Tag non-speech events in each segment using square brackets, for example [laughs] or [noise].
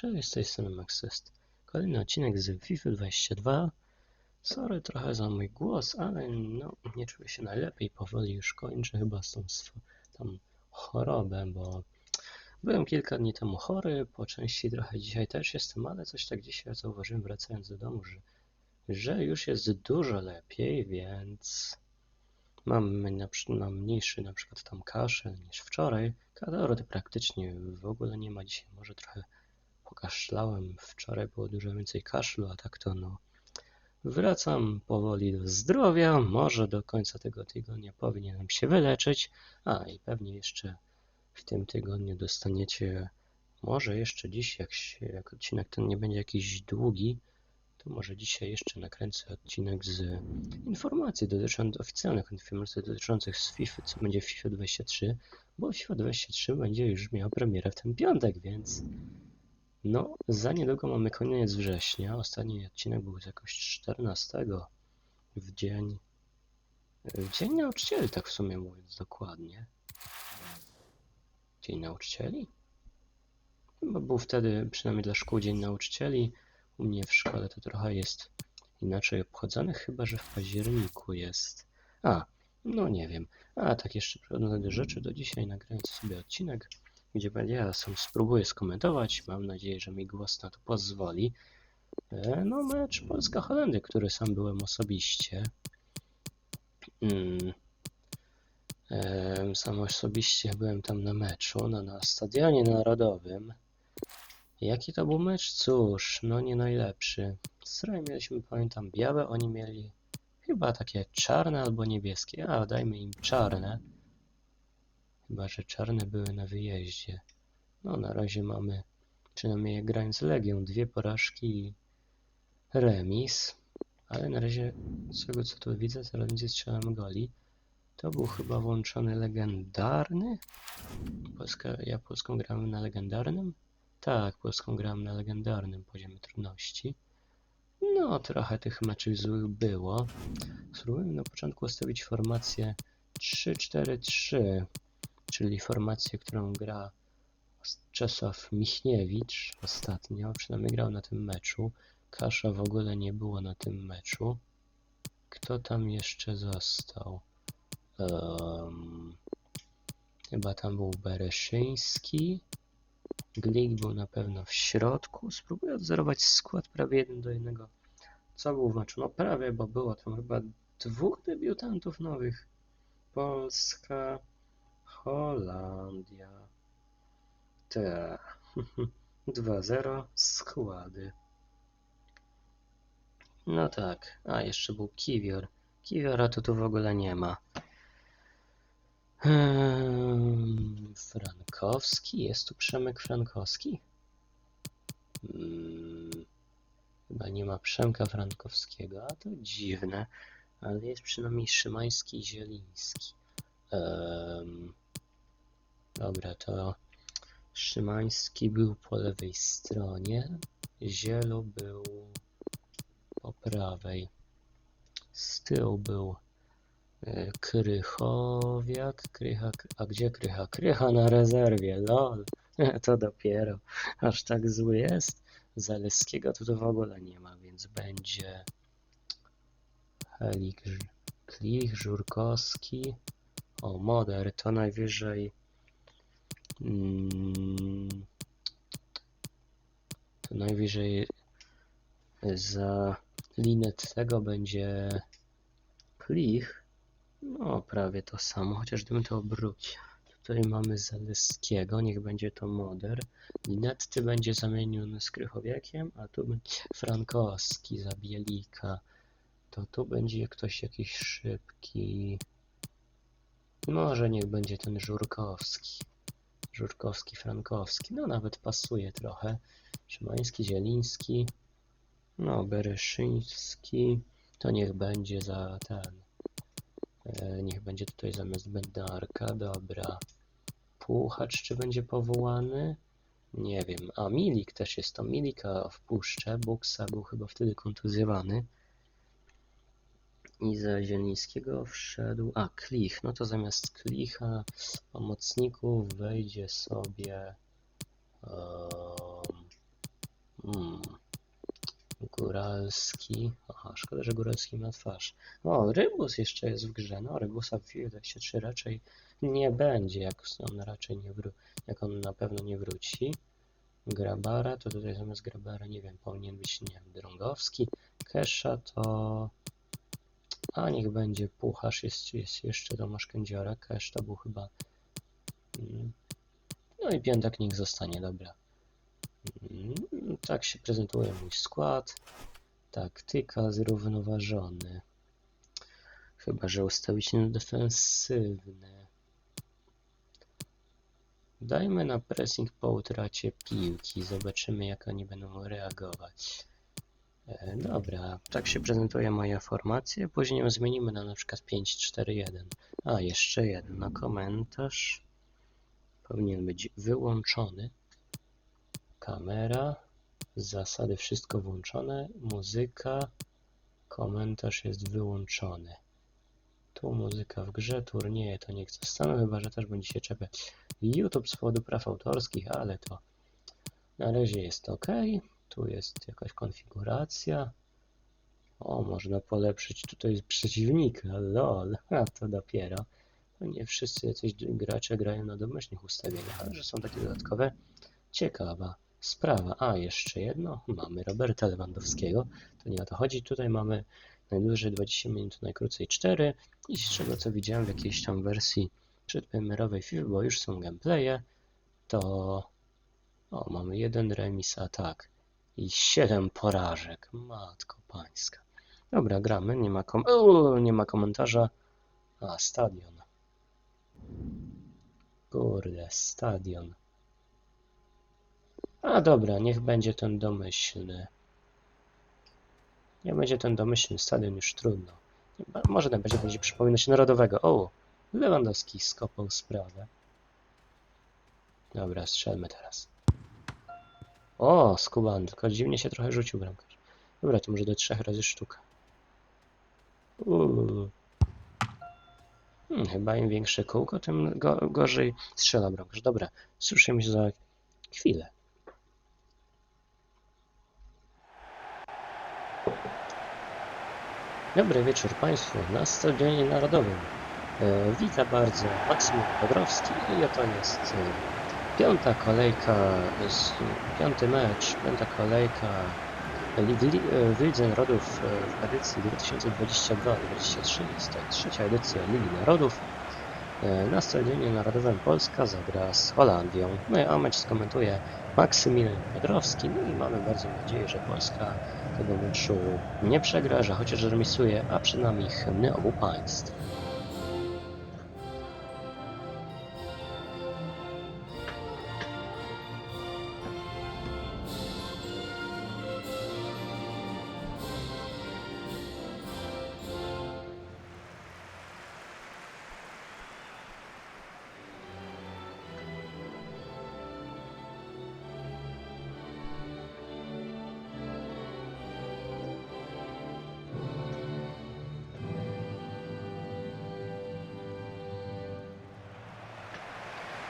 Cześć, z tej strony. Kolejny odcinek z FIFA 22. Sorry trochę za mój głos, ale no, nie czuję się najlepiej. Powoli już kończę chyba z tą tam chorobę, bo byłem kilka dni temu chory, po części trochę dzisiaj też jestem, ale coś tak dzisiaj zauważyłem wracając do domu, że, że już jest dużo lepiej, więc mam, na, mam mniejszy na przykład tam kaszel niż wczoraj. Kalory praktycznie w ogóle nie ma dzisiaj, może trochę pokaszlałem. Wczoraj było dużo więcej kaszlu, a tak to no. Wracam powoli do zdrowia. Może do końca tego tygodnia powinienem się wyleczyć. A i pewnie jeszcze w tym tygodniu dostaniecie, może jeszcze dziś, jak, się, jak odcinek ten nie będzie jakiś długi, to może dzisiaj jeszcze nakręcę odcinek z informacji dotyczących, oficjalnych informacji dotyczących z FIFA, co będzie w FIFA 23, bo FIFA 23 będzie już miał premierę w ten piątek, więc no, za niedługo mamy koniec września. Ostatni odcinek był jakoś 14 w dzień. W dzień nauczycieli, tak w sumie mówiąc dokładnie. Dzień nauczycieli? Chyba był wtedy, przynajmniej dla szkół, Dzień Nauczycieli. U mnie w szkole to trochę jest inaczej obchodzony, chyba że w październiku jest. A, no nie wiem. A tak jeszcze przechodząc do rzeczy, do dzisiaj nagrałem sobie odcinek gdzie będzie ja sam spróbuję skomentować. Mam nadzieję, że mi głos na to pozwoli. E, No, mecz Polska-Holendy, który sam byłem osobiście. Mm. Sam osobiście byłem tam na meczu, no, na stadionie narodowym. Jaki to był mecz? Cóż, no nie najlepszy. Stroje mieliśmy, pamiętam, białe, oni mieli chyba takie czarne albo niebieskie. A, dajmy im czarne. Chyba, że czarne były na wyjeździe. No, na razie mamy, przynajmniej grając z Legią, dwie porażki i remis. Ale na razie, z tego co tu widzę, teraz nie strzelam goli. To był chyba włączony legendarny? Polska, ja Polską grałem na legendarnym? Tak, Polską grałem na legendarnym poziomie trudności. No, trochę tych meczów złych było. Spróbujmy na początku ustawić formację 3-4-3 czyli formację, którą gra Czesław Michniewicz ostatnio, przynajmniej grał na tym meczu. Kasza w ogóle nie było na tym meczu. Kto tam jeszcze został? Em, chyba tam był Bereszyński. Glik był na pewno w środku. Spróbuję odzorować skład prawie jeden do jednego. Co był w meczu? No prawie, bo było tam chyba dwóch debiutantów nowych. Polska, Holandia. Te. [laughs] 2-0 składy. No tak. A, jeszcze był Kiwior. Kiwiora to tu w ogóle nie ma. Ehm, Frankowski. Jest tu Przemek Frankowski? Hmm, chyba nie ma Przemka Frankowskiego, a to dziwne. Ale jest przynajmniej Szymański i Zieliński. Em, dobra, to Szymański był po lewej stronie, Zielu był po prawej. Z tyłu był e, Krychowiak, Krycha, a gdzie Krycha? Krycha na rezerwie, lol, [laughs] to dopiero, aż tak zły jest. Zaleskiego tu w ogóle nie ma, więc będzie Helik, Klich, Żurkowski, o, Moder to najwyżej. Mm, to najwyżej za linę tego będzie Klich. No, prawie to samo, chociaż gdybym to obrócił. Tutaj mamy Zaleskiego, niech będzie to Moder. Linetty będzie zamieniony z Krychowiakiem, a tu będzie Frankowski za Bielika. To tu będzie ktoś jakiś szybki. Może niech będzie ten Żurkowski. Żurkowski, Frankowski. No nawet pasuje trochę. Szymański, Zieliński. No, Bereszyński. To niech będzie za ten. E, niech będzie tutaj zamiast Bednarka. Dobra. Puchacz czy będzie powołany? Nie wiem. A Milik też jest to. Milika wpuszczę. Buksa był chyba wtedy kontuzjowany. I za Zielińskiego wszedł. A, Klich. No to zamiast Klicha pomocników wejdzie sobie. em, Góralski. Aha, szkoda, że Góralski ma twarz. O, Rybus jeszcze jest w grze. No, Rybusa w FIFA 23 raczej nie będzie, jak on raczej nie wró- jak on na pewno nie wróci. Grabara, to tutaj zamiast Grabara, nie wiem, powinien być, nie wiem, Drągowski. Kesza to... A niech będzie Pucharz, jest, jest jeszcze Tomasz Kędziora. Kesz to był chyba... mm, No i Piątek niech zostanie, dobra. Mm, Tak się prezentuje mój skład. Taktyka zrównoważony. Chyba, że ustawić defensywny. Dajmy na pressing po utracie piłki. Zobaczymy, jak oni będą reagować. E, Dobra, tak się prezentuje moja formacja. Później ją zmienimy na na przykład 5-4-1. A, jeszcze jedno. Komentarz powinien być wyłączony. Kamera, zasady wszystko włączone, muzyka, komentarz jest wyłączony. Tu muzyka w grze, turnieje to niech zostaną, chyba że też będzie się czepiać YouTube z powodu praw autorskich, ale to na razie jest ok. Tu jest jakaś konfiguracja. O, można polepszyć tutaj przeciwnika, lol, [laughs] a to dopiero. No nie wszyscy jacyś gracze grają na domyślnych ustawieniach, ale że są takie dodatkowe. Ciekawa sprawa. A, jeszcze jedno. Mamy Roberta Lewandowskiego. To nie o to chodzi. Tutaj mamy najdłużej 20 minut, najkrócej 4. I z czego co widziałem w jakiejś tam wersji przedpremierowej FIFA, bo już są gameplaye, to o, mamy jeden remis, tak. I 7 porażek. Matko pańska. Dobra, gramy. Nie ma, kom nie ma komentarza. A, stadion. Kurde, stadion. A dobra, niech będzie ten domyślny. Nie będzie ten domyślny stadion już trudno. Może ten będzie, będzie przypominać narodowego. O, Lewandowski skopał sprawę. Dobra, strzelmy teraz. O, Skuban, tylko dziwnie się trochę rzucił bramkarz. Dobra, to może do trzech razy sztuka. Hmm, chyba im większe kółko, tym go, gorzej strzela bramkarz. Dobra, słyszymy się za chwilę. Dobry wieczór Państwu na Stadionie Narodowym. E, witam bardzo Maksym Bobrowski i oto jest e, piąta kolejka, piąty mecz, piąta kolejka Ligi, Narodów e, w edycji 2022-2023. Jest to trzecia edycja Ligi Narodów. E, Na Stadionie Narodowym Polska zagra z Holandią. No a mecz skomentuje Maksymilian Piotrowski. No i mamy bardzo nadzieję, że Polska tego meczu nie przegra, że chociaż remisuje, a przynajmniej hymny obu państw.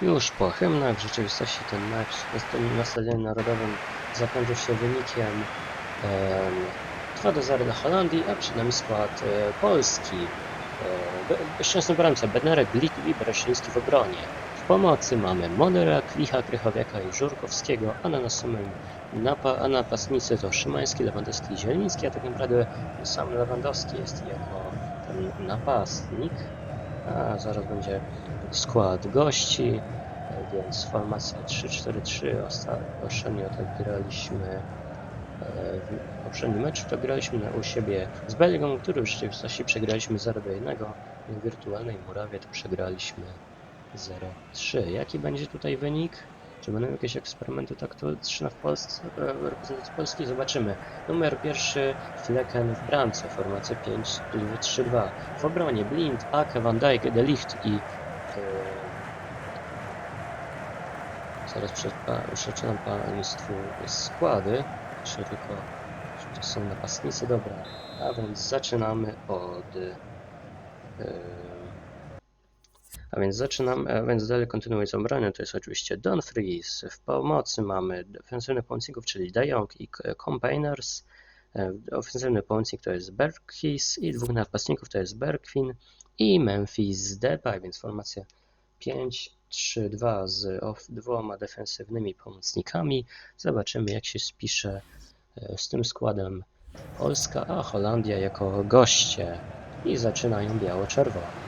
Już po hymnach w rzeczywistości ten mecz na sta- na Stadionie Narodowym zakończył się wynikiem em, 2 do 0 dla Holandii, a przed nami skład e, Polski. E, Szczęsny bramce Bednarek, Glik i Braszyński w obronie. W pomocy mamy Monera, Klicha, Krychowiaka i Żurkowskiego, a na samym napa a napastnicy to Szymański, Lewandowski i Zieliński, a tak naprawdę sam Lewandowski jest jako ten napastnik. A zaraz będzie skład gości, więc formacja 3-4-3. Osta- Ostatnio tak graliśmy e, w poprzednim meczu, to graliśmy u siebie z Belgią, który w rzeczywistości przegraliśmy 0 do 1. W wirtualnej murawie to przegraliśmy 0-3. Jaki będzie tutaj wynik? Czy będą jakieś eksperymenty taktyczne w Polsce, e, reprezentacji Polski? Zobaczymy. Numer pierwszy Flecken w bramce, formacja 5-3-2. W obronie Blind, Ake, Van Dijk, De Ligt i e, zaraz przeczytam Państwu składy, czy tylko czy to są napastnicy, dobra, a więc zaczynamy od e, a więc zaczynamy, a więc dalej kontynuując obronę, to jest oczywiście Dumfries, w pomocy mamy defensywnych pomocników, czyli De Jong i Campaigners, E, Ofensywny pomocnik to jest Berkis i dwóch napastników to jest Berkwin i Memphis Depay, więc formacja 5-3-2 z dwoma defensywnymi pomocnikami. Zobaczymy jak się spisze e, z tym składem Polska, a Holandia jako goście i zaczynają biało-czerwono.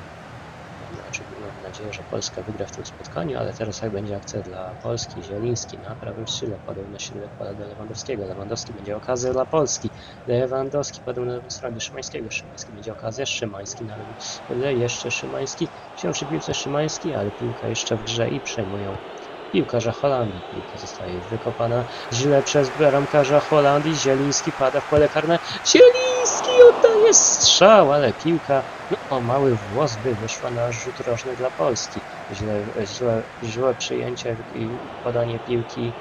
Nadzieję, że Polska wygra w tym spotkaniu, ale teraz jak będzie akcja dla Polski, Zieliński na prawym skrzydle, podał na środek pola do Lewandowskiego, Lewandowski będzie okazja dla Polski, Lewandowski podał na lewą stronę Szymańskiego, Szymański będzie okazja, Szymański na lewym jeszcze Szymański, wziął przy piłce Szymański, ale piłka jeszcze w grze i przejmują piłkarza Holandii. Piłka zostaje wykopana źle przez bramkarza Holandii, Zieliński pada w pole karne, Zieliński oddaje strzał, ale piłka no, o mały włos by wyszła na rzut rożny dla Polski. Źle, źle, źle przyjęcie i podanie piłki,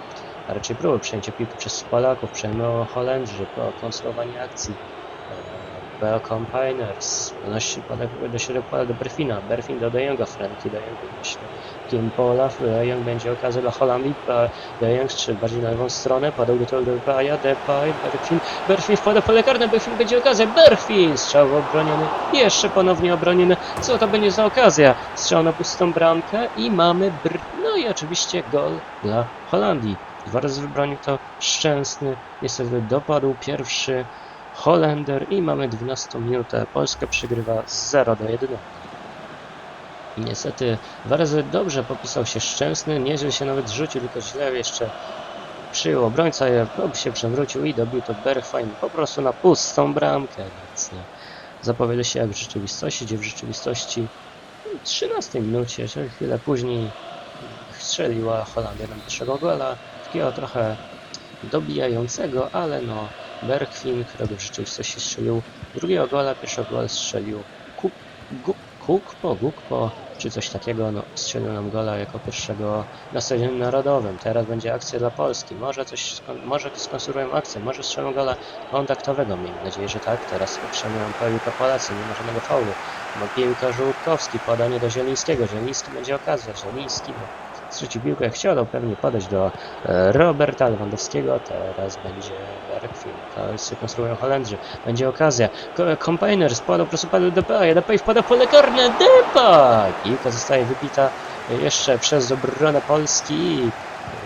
a raczej próby przyjęcia piłki przez Polaków, przejmują Holendrzy po konstruowaniu akcji. Bell Combiners donosi poda- do środka do Berfina, Berfin do De Jonga, Franki De Jong myślę. Kim Pola, De Jong będzie okazja dla Holandii, De Jong strzelił bardziej na lewą stronę, podał do tego Depaja, Depay, Berfin, Berfin wpada pole karne, Berfin będzie okazja, Berfin! Strzał obroniony, jeszcze ponownie obroniony, co to będzie za okazja? Strzał na pustą bramkę i mamy br... no i oczywiście gol dla Holandii. Dwa razy wybronił to Szczęsny, niestety dopadł pierwszy Holender i mamy 12 minutę. Polska przegrywa z 0 do 1. I niestety razy dobrze popisał się Szczęsny, nieźle się nawet rzucił, tylko źle jeszcze przyjął obrońca, ob się przewrócił i dobił to Bergwijn po prostu na pustą bramkę, więc no, zapowiada się jak w rzeczywistości, gdzie w rzeczywistości w 13 minucie, chwilę później strzeliła Holandia nam pierwszego gola, takiego trochę dobijającego, ale no Bergwijn, którego w rzeczywistości strzelił. Drugiego gola, pierwszego gola strzelił Kuk, Gu- Kukpo, Gukpo, czy coś takiego, no strzelił nam gola jako pierwszego na stadionie narodowym. Teraz będzie akcja dla Polski, może coś, może skonstruują akcję, może strzelą gola kontaktowego, miejmy nadzieję, że tak. Teraz przejmują piłkę Polacy, nie ma żadnego faulu. Ma piłka Żółtkowski, podanie do Zielińskiego, Zieliński będzie okazja, Zieliński stracił piłkę, chciał pewnie podać do e, Roberta Lewandowskiego, teraz będzie Bergwijn, Polscy konstruują Holendrzy, będzie okazja, Ko- Combiners podał po prostu padł Depay, Depay wpada w pole karne, Depay! Piłka zostaje wybita jeszcze przez obronę Polski. E,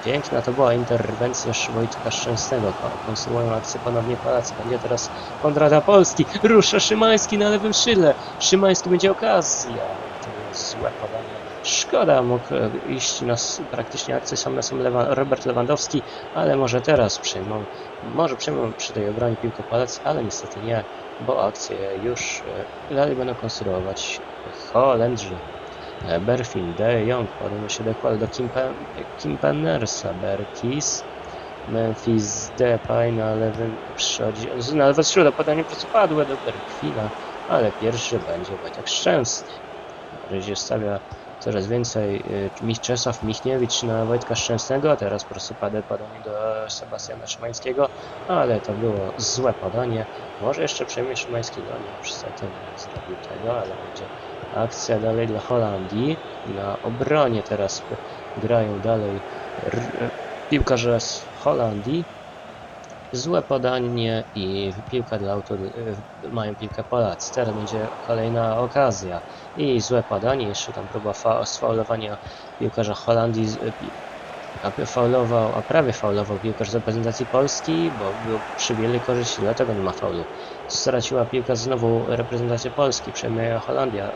piękna to była interwencja Wojtka Szczęsnego, Ko- konstruują akcję ponownie Polacy, będzie teraz kontrata Polski, rusza Szymański na lewym szyle, Szymański będzie okazja, to jest złe podanie. Szkoda, mógł e, iść na s- praktycznie akcję sam na sam Lewa, Robert Lewandowski, ale może teraz przejmą, może przejmą przy tej obronie piłkę Polacy, ale niestety nie, bo akcję już e, dalej będą konstruować Holendrzy. E, Berfin, De Jong, podano się dokładnie do Kimpe- Kimpenersa, Berkis, Memphis Depay na lewym przodzie, z- na lewym skrzydle podanie prostopadłe do Berkwina, ale pierwszy będzie Wojtek Szczęsny. Na razie stawia coraz więcej y, Mi- Czesław Michniewicz na Wojtka Szczęsnego, teraz prostopadę podanie do Sebastiana Szymańskiego, ale to było złe podanie. Może jeszcze przejmie Szymański, no nie, niestety nie zrobił tego, ale będzie akcja dalej dla Holandii. Na obronie teraz grają dalej r- piłkarze z Holandii. Złe podanie i piłka dla autor... y, mają piłkę Polacy. Teraz będzie kolejna okazja. I złe podanie, jeszcze tam próba fa- sfaulowania piłkarza Holandii, pi- a faulował, a prawie faulował piłkarz z reprezentacji Polski, bo był przy wielkiej korzyści, dlatego nie ma faulu. Straciła piłka znowu reprezentacja Polski, przejmuje Holandia.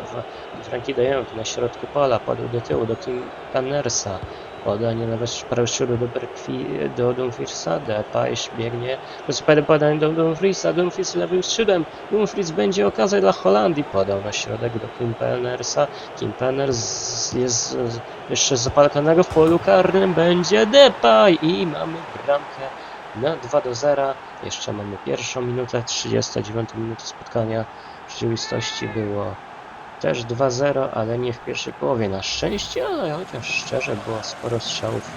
Frankie de na środku pola, podał do tyłu do Kim Pannersa. Podanie na prawy do, Berkwi, do Dumfriesa, Depay biegnie, rozpada podanie do Dumfriesa, Dumfries lewym skrzydłem, Dumfries będzie okazja dla Holandii, podał na środek do Kim Pennersa, Kim Penners jest jeszcze zapalkanego w polu karnym, będzie Depay i mamy bramkę na 2 do 0, jeszcze mamy pierwszą minutę, 39 minuta spotkania, w rzeczywistości było też 2-0, ale nie w pierwszej połowie na szczęście, ale chociaż szczerze było sporo strzałów.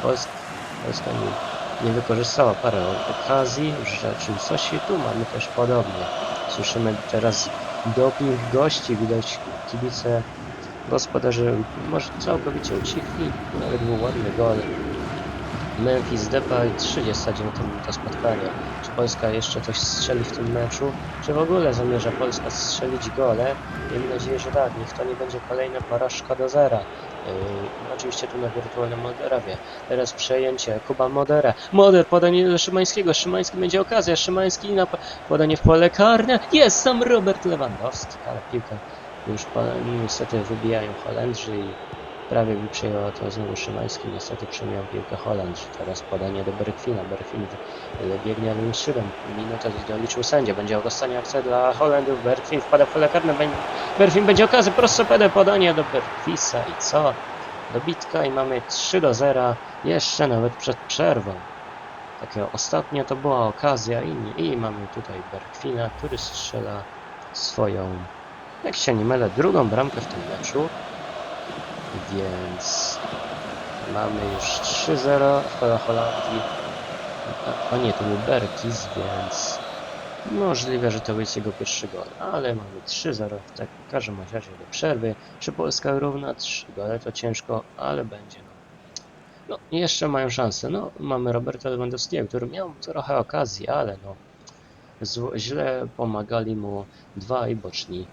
Polska, Polska nie, nie wykorzystała parę okazji, w rzeczywistości tu mamy też podobnie. Słyszymy teraz doping gości, widać kibice gospodarzy może całkowicie ucichli, nawet był ładny gol Memphis Depay, 39 minuta spotkania. Czy Polska jeszcze coś strzeli w tym meczu? Czy w ogóle zamierza Polska strzelić gole? Miejmy nadzieję, że tak. Niech to nie będzie kolejna porażka do zera. Yy, oczywiście tu na wirtualnym Moderowie. Teraz przejęcie. Kuba Modera. Moder, podanie do Szymańskiego. Szymański będzie okazja. Szymański na po- podanie w pole karne. Jest sam Robert Lewandowski, ale piłka już niestety wybijają Holendrzy i prawie by przejęła to znowu Szymański. Niestety przejmują piłkę Holendrzy. Teraz podanie do Berkwina. Berkwin y, biegnie lewym szybem. Minutę doliczył sędzia. Będzie ogostanie akcja dla Holendrów. Berkwin wpada w pole karne. Berkwin będzie okazja. Prostopedę podanie do Berkwisa i co? Dobitka i mamy 3 do 0. Jeszcze nawet przed przerwą. Takie ostatnia to była okazja i, i mamy tutaj Berkwina, który strzela swoją, jak się nie mylę, drugą bramkę w tym meczu. Więc mamy już 3-0 w pole Holandii. A nie, to był Berkis, więc możliwe, że to jest jego pierwszy gol. Ale mamy 3-0 w tak, każdym razie do przerwy. Czy Polska równa 3 gole to ciężko, ale będzie. No. No, jeszcze mają szansę. No, mamy Roberta Lewandowskiego, który miał trochę okazji, ale no, źle pomagali mu dwaj boczni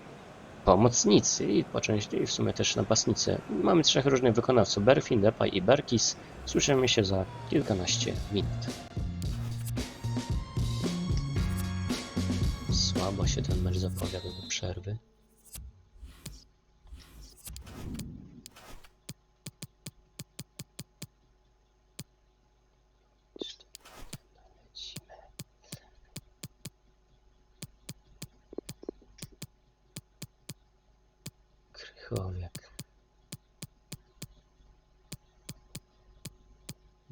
pomocnicy i po części w sumie też napastnicy. Mamy trzech różnych wykonawców, Berfin, Depay i Berkis. Słyszymy się za kilkanaście minut. Słabo się ten mecz zapowiada do przerwy. Lecimy. Krychowiak.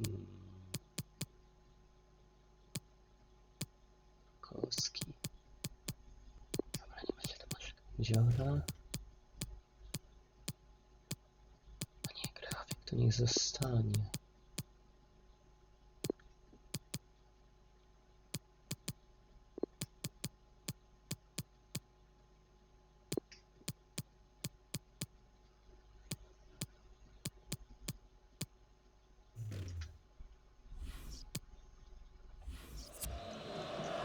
Mm. Koski. Dobra, nie będzie to masz. Dziora. A nie, Krychowiak to niech zostanie.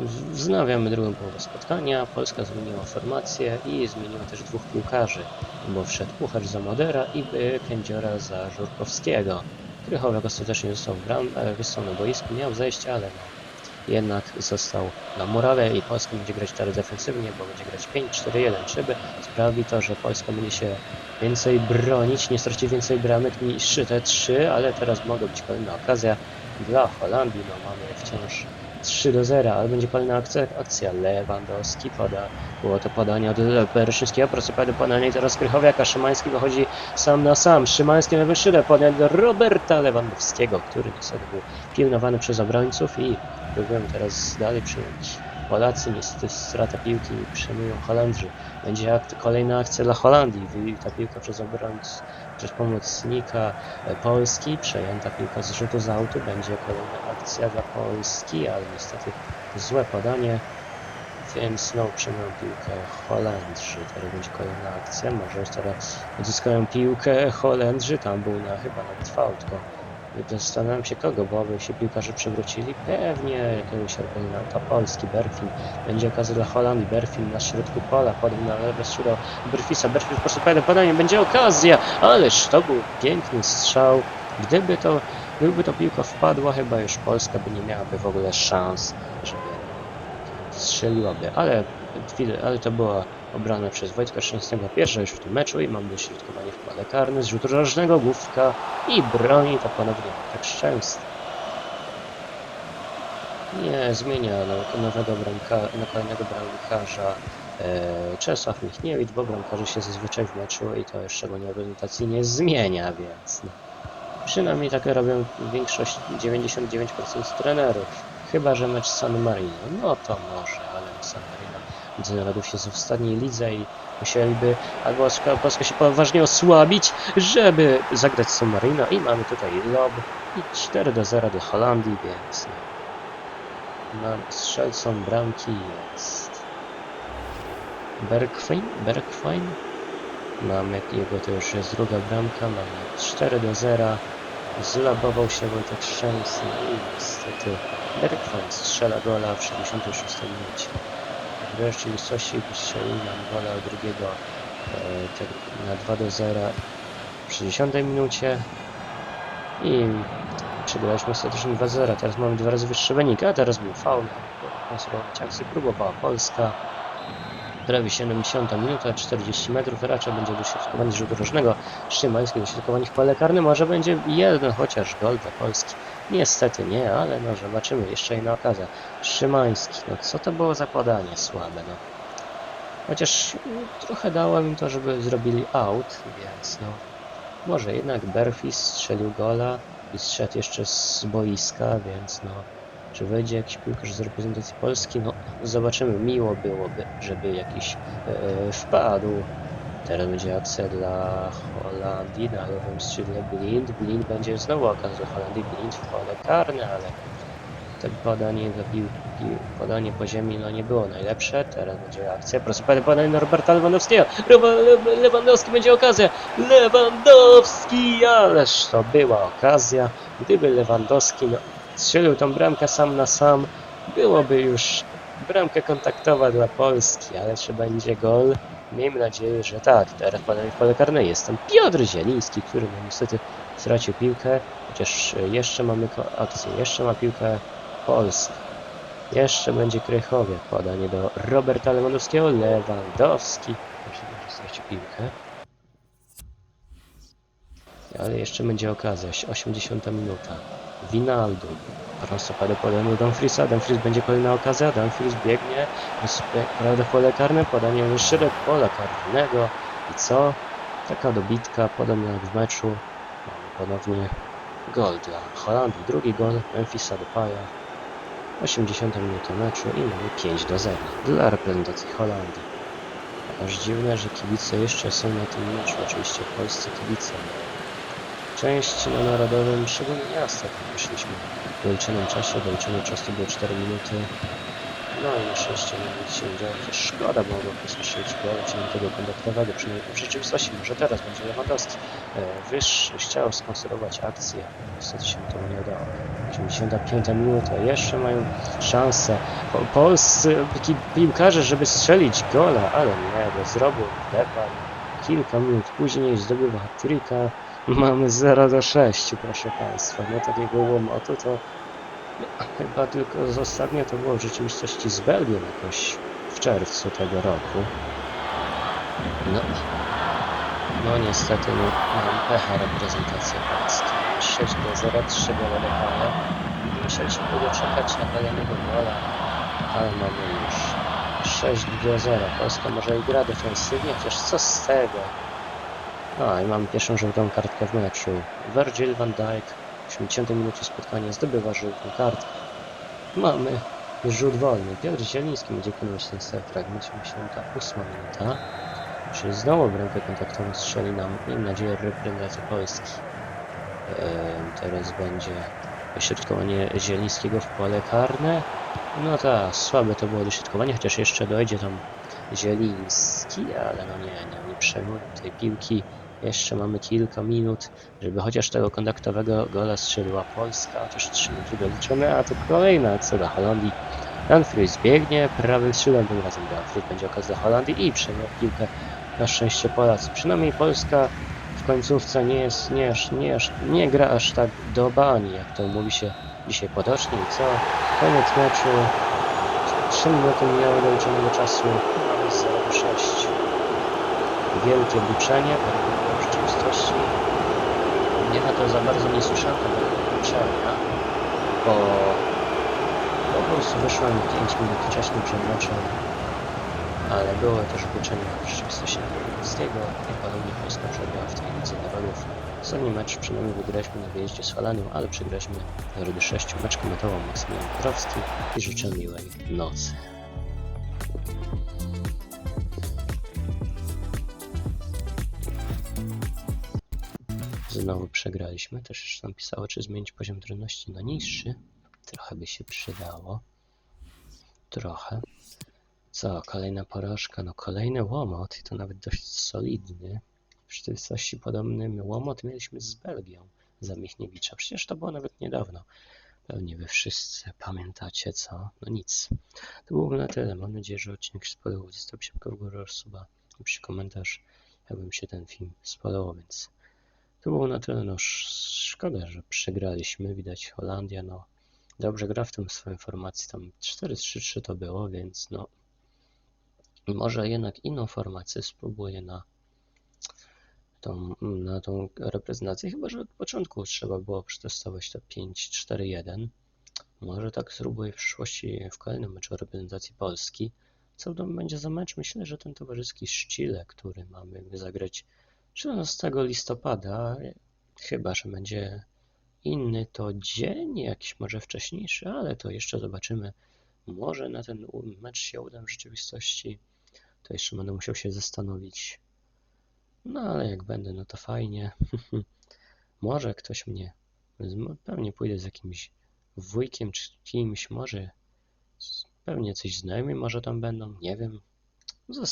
Wznawiamy drugą połowę spotkania. Polska zmieniła formację i zmieniła też dwóch piłkarzy, bo wszedł Puchacz za Modera i Kędziora za Żurkowskiego. Krychowiak ostatecznie został, bram, e, na boisku, miał zejść, ale no, jednak został na murawie i Polska będzie grać teraz defensywnie, bo będzie grać 5-4-1. Czyby sprawi to, że Polska będzie się więcej bronić, nie straci więcej bramek niż te 3, ale teraz mogła być kolejna okazja dla Holandii. No mamy wciąż 3 do 0, ale będzie kolejna akcja, akcja. Lewandowski poda, było to podanie od Bereszyńskiego, prostopadłe podanie i teraz Krychowiaka, Szymański wychodzi sam na sam, Szymański na wyszyle, podanie do Roberta Lewandowskiego, który niestety był pilnowany przez obrońców i próbują teraz dalej przyjąć. Polacy, niestety strata piłki przejmują Holendrzy. Będzie kolejna akcja dla Holandii, wyjęta piłka przez obrońców, przez pomocnika e, Polski, przejęta piłka z rzutu z autu, będzie kolejna akcja dla Polski, ale niestety złe podanie, więc znowu przejmują piłkę Holendrzy. Teraz będzie kolejna akcja, może już teraz odzyskają piłkę Holendrzy, tam był na chyba nawet faul, tylko Zastanawiam się kogo, bo aby się piłkarze przewrócili. Pewnie jakiegoś reprezentanta Polski, Berfin. Będzie okazja dla Holandii, Berfin na środku pola, podał na lewe skrzydło Berfisa, Berfin po prostu podaje podanie, będzie okazja, ależ to był piękny strzał. Gdyby to, gdyby to piłka wpadła, chyba już Polska by nie miałaby w ogóle szans, żeby strzeliłaby, ale, ale to była obrana przez Wojtka Szczęsnego pierwsza już w tym meczu i mam dośrodkowanie w pole karne z rzutu rożnego, główka i broni to ponownie tak szczęsny. Nie zmienia na nowego bramka, na kolejnego bramkarza e, Czesław Michniewicz, bo bramkarzy się zazwyczaj w meczu i to już szczególnie nie zmienia, więc no. Przynajmniej tak robią większość, 99% trenerów. Chyba, że mecz San Marino. No to może, ale San Marino Narodów jest w ostatniej lidze i musieliby albo Polska- się poważnie osłabić, żeby zagrać San Marino i mamy tutaj lob i 4 do 0 dla Holandii, więc no, nam strzelcą bramki jest Bergwijn, Bergwijn. Mamy jego to już jest druga bramka, mamy 4 do 0 Zlabował się Wojtek Szczęsny i niestety Bergfeld strzela gola w 66 minucie. Rzeczywistości strzelił nam gola drugiego e, na 2 do 0 w 60 minucie i przegraliśmy ostatecznie 2-0. Teraz mamy dwa razy wyższy wynik, a teraz był faul. Konstruować akcję próbowała Polska. Prawie 70 minuta, 40 metrów, raczej będzie dośrodkowanie rzutu rożnego. Szymański dośrodkowanie w pole karne, może będzie jeden chociaż gol dla Polski. Niestety nie, ale no zobaczymy, jeszcze jedna okazja. Szymański, no co to było za podanie słabe, no. Chociaż mm, trochę dało im to, żeby zrobili out, więc no. Może jednak Berfis strzelił gola i strzedł jeszcze z boiska, więc no. Czy wejdzie jakiś piłkarz z reprezentacji Polski? No, zobaczymy. Miło byłoby, żeby jakiś e, wpadł. Teraz będzie akcja dla Holandii na lewym skrzydle Blind. Blind będzie znowu okazja dla Holandii. Blind w pole karne, ale to podanie do piłki, podanie po ziemi no nie było najlepsze. Teraz będzie akcja. Proszę pana podanie Norberta Lewandowskiego. Lewa- Le- Lewandowski będzie okazja. Lewandowski, ależ to była okazja. Gdyby Lewandowski no, strzelił tą bramkę sam na sam, byłoby już bramka kontaktowa dla Polski, ale czy będzie gol? Miejmy nadzieję, że tak. Teraz podanie w pole karne jest tam Piotr Zieliński, który no niestety stracił piłkę, chociaż jeszcze mamy akcję, jeszcze ma piłkę Polska. Jeszcze będzie Krychowie. Podanie do Roberta Lewandowskiego. Lewandowski. Że stracił piłkę. Ale jeszcze będzie okazja. 80 minuta. Winaldo. Prostopadł podanie do Dumfriesa. Dumfries będzie kolejna okazja. Dumfries biegnie. Prawda pole karne. Podanie na środek pola karnego. I co? Taka dobitka, podobnie jak w meczu. Mamy ponownie gol dla Holandii. Drugi gol Memphisa Depaya. 80 minuta meczu i mamy 5 do 0 dla reprezentacji Holandii. Aż dziwne, że kibice jeszcze są na tym meczu, oczywiście polscy kibice. Część na narodowym, szczególnie ja ostatnio poszliśmy w doliczonym czasie, doliczony czas to było 4 minuty. No i na szczęście nic się nie działo, szkoda, bo mogło słyszeć gola, przynajmniej tego kontaktowego, przynajmniej w rzeczywistości, może teraz będzie Lewandowski. E, Wyż chciał skonstruować akcję, niestety się to nie udało. 85 minuta, jeszcze mają szansę. Po, polscy pi- piłkarze, żeby strzelić gola, ale nie, bo zrobił Depay. Kilka minut później zdobywa hat-tricka. Mamy 0 do 6, proszę Państwa. No takiego łomotu to chyba tylko z ostatnio to było w rzeczywistości z Belgią jakoś w czerwcu tego roku. No, no niestety no, mam pecha reprezentacja Polski. 6 do 0, 3 gola do Pana. Musieliśmy długo czekać na kolejnego gola, ale mamy już 6 do 0. Polska może i gra defensywnie, chociaż co z tego? No i mamy pierwszą żółtą kartkę w meczu. Virgil van Dijk w 80 minucie spotkania zdobywa żółtą kartkę. Mamy rzut wolny. Piotr Zieliński będzie konać ten stały fragment. 78 minuta. Czyli znowu bramkę kontaktową strzeli nam, miejmy nadzieję, reprezentacja Polski. Teraz będzie dośrodkowanie Zielińskiego w pole karne. No tak, słabe to było dośrodkowanie, chociaż jeszcze dojdzie tam Zieliński, ale no nie, nie, nie przejmują tej piłki. Jeszcze mamy kilka minut, żeby chociaż tego kontaktowego gola strzeliła Polska, chociaż 3 minuty doliczone, a to kolejna akcja dla Holandii. Dumfries biegnie, prawym skrzydłem, tym razem Dumfries będzie okazja dla Holandii i przejmie piłkę na szczęście Polacy. Przynajmniej Polska w końcówce nie jest, nie, nie, nie gra aż tak do bani, jak to mówi się dzisiaj potocznie. I co? Koniec meczu. 3 minuty minęły doliczonego czasu. Mamy 0,6. Wielkie buczenie, tak było w rzeczywistości. Na to za bardzo nie słyszałem tego buczenia, bo po prostu wyszłem 5 minut wcześniej przed meczem, ale było też buczenie w rzeczywistości na Polskiego i podobnie Polska przegrała w tej Lidze Narodów. Ostatni mecz przynajmniej wygraliśmy na wyjeździe z Holandią, ale przegraliśmy 0 do 6. Mecz komentował Maksymilian Petrowski i życzę miłej nocy. Znowu przegraliśmy. Też jeszcze tam pisało, czy zmienić poziom trudności na niższy. Trochę by się przydało. Trochę. Co, kolejna porażka? No kolejny łomot i to nawet dość solidny. W rzeczywistości podobny łomot mieliśmy z Belgią. za Michniewicza. Przecież to było nawet niedawno. Pewnie wy wszyscy pamiętacie, co? No nic. To byłoby na tyle. Mam nadzieję, że odcinek się spodobał. Zostawcie łapkę w górę suba i komentarz, jakby mi się ten film spodobał, więc to było na tyle. No sz- szkoda, że przegraliśmy. Widać Holandia, no dobrze gra w tym swoją formacji. Tam 4-3-3 to było, więc no może jednak inną formację spróbuję na tą, na tą reprezentację, chyba że od początku trzeba było przetestować to 5-4-1. Może tak spróbuję w przyszłości w kolejnym meczu reprezentacji Polski. Co to będzie za mecz? Myślę, że ten towarzyski z Chile, który mamy zagrać 13 listopada, chyba że będzie inny to dzień, jakiś może wcześniejszy, ale to jeszcze zobaczymy. Może na ten mecz się uda w rzeczywistości. To jeszcze będę musiał się zastanowić. No ale jak będę, no to fajnie. [laughs] Może ktoś mnie. Pewnie pójdę z jakimś wujkiem czy kimś, może. Pewnie coś znajomi może tam będą, nie wiem.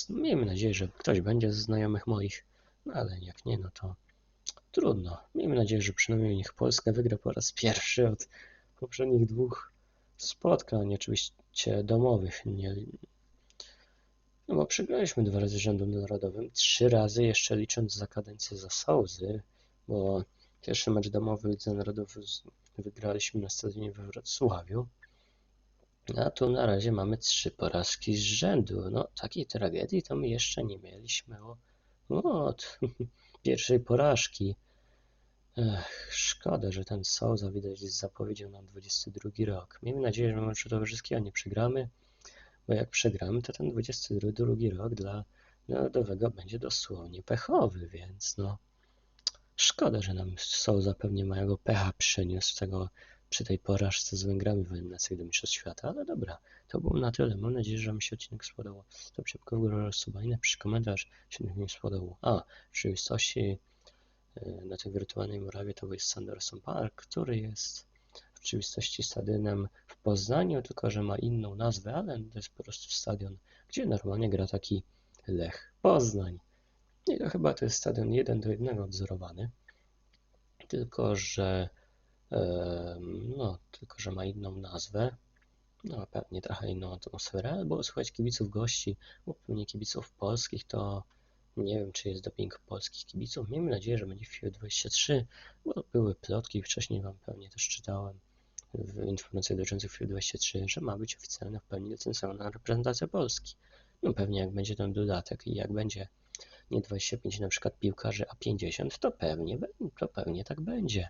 Miejmy nadzieję, że ktoś będzie ze znajomych moich. No ale jak nie, no to trudno. Miejmy nadzieję, że przynajmniej niech Polska wygra po raz pierwszy od poprzednich dwóch spotkań, oczywiście domowych. Nie, no bo przegraliśmy dwa razy rzędu narodowym, trzy razy jeszcze licząc za kadencję za Sołzy, bo pierwszy mecz domowy Lidze Narodów z- wygraliśmy na stadionie we Wrocławiu, a tu na razie mamy trzy porażki z rzędu. No takiej tragedii to my jeszcze nie mieliśmy od [laughs] pierwszej porażki. Ech, szkoda, że ten Sołza widać zapowiedział nam 22 rok. Miejmy nadzieję, że meczu towarzyskiego nie przegramy, bo jak przegramy, to ten 22 rok dla Narodowego będzie dosłownie pechowy, więc no szkoda, że nam Sołza pewnie małego pecha przyniósł tego, przy tej porażce z Węgrami w eliminacjach do Mistrzostw Świata, ale dobra, to było na tyle. Mam nadzieję, że Wam się odcinek spodobał. To szybko w górę suba i napisz komentarz, czy mi spodobał. A, w rzeczywistości y, na tej wirtualnej murawie to jest Sanderson Park, który jest w rzeczywistości stadionem w Poznaniu, tylko że ma inną nazwę, ale to jest po prostu stadion, gdzie normalnie gra taki Lech Poznań. I to chyba to jest stadion 1 do 1 odzorowany, tylko że no, tylko że ma inną nazwę. No, pewnie trochę inną atmosferę, ale było słychać kibiców gości, bo pewnie kibiców polskich to nie wiem, czy jest doping polskich kibiców. Miejmy nadzieję, że będzie w FIFA 23, bo były plotki, wcześniej Wam pewnie też czytałem w informacjach dotyczących FIFA 23, że ma być oficjalna w pełni licencjonowana reprezentacja Polski. No pewnie jak będzie ten dodatek i jak będzie nie 25 na przykład piłkarzy, a 50, to pewnie, to pewnie tak będzie.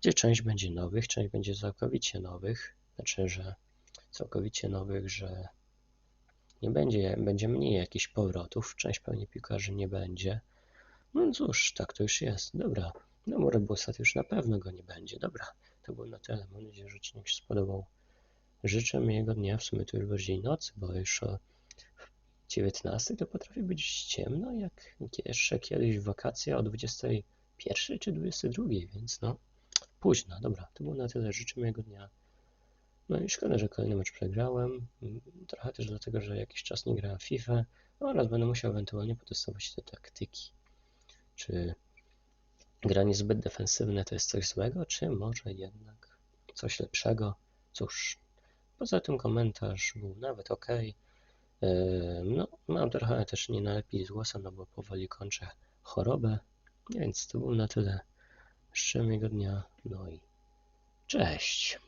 Gdzie część będzie nowych, część będzie całkowicie nowych. Znaczy, że całkowicie nowych, że nie będzie, będzie mniej jakichś powrotów, część pewnie piłkarzy nie będzie. No cóż, tak to już jest. Dobra, no Murebusat już na pewno go nie będzie. Dobra, to było na tyle. Mam nadzieję, że odcinek się spodobał. Życzę miłego dnia, w sumie to już bardziej nocy, bo już o 19 to potrafi być ciemno, jak jeszcze kiedyś w wakacje o 21 czy 22, więc no późno. Dobra, to było na tyle. Życzę miłego dnia. No i szkoda, że kolejny mecz przegrałem. Trochę też dlatego, że jakiś czas nie grałem w FIFA oraz będę musiał ewentualnie potestować te taktyki. Czy granie zbyt defensywne to jest coś złego, czy może jednak coś lepszego? Cóż, poza tym komentarz był nawet ok. No, mam trochę też nie najlepiej z głosem, no bo powoli kończę chorobę, więc to było na tyle. Miłego dnia, no i cześć.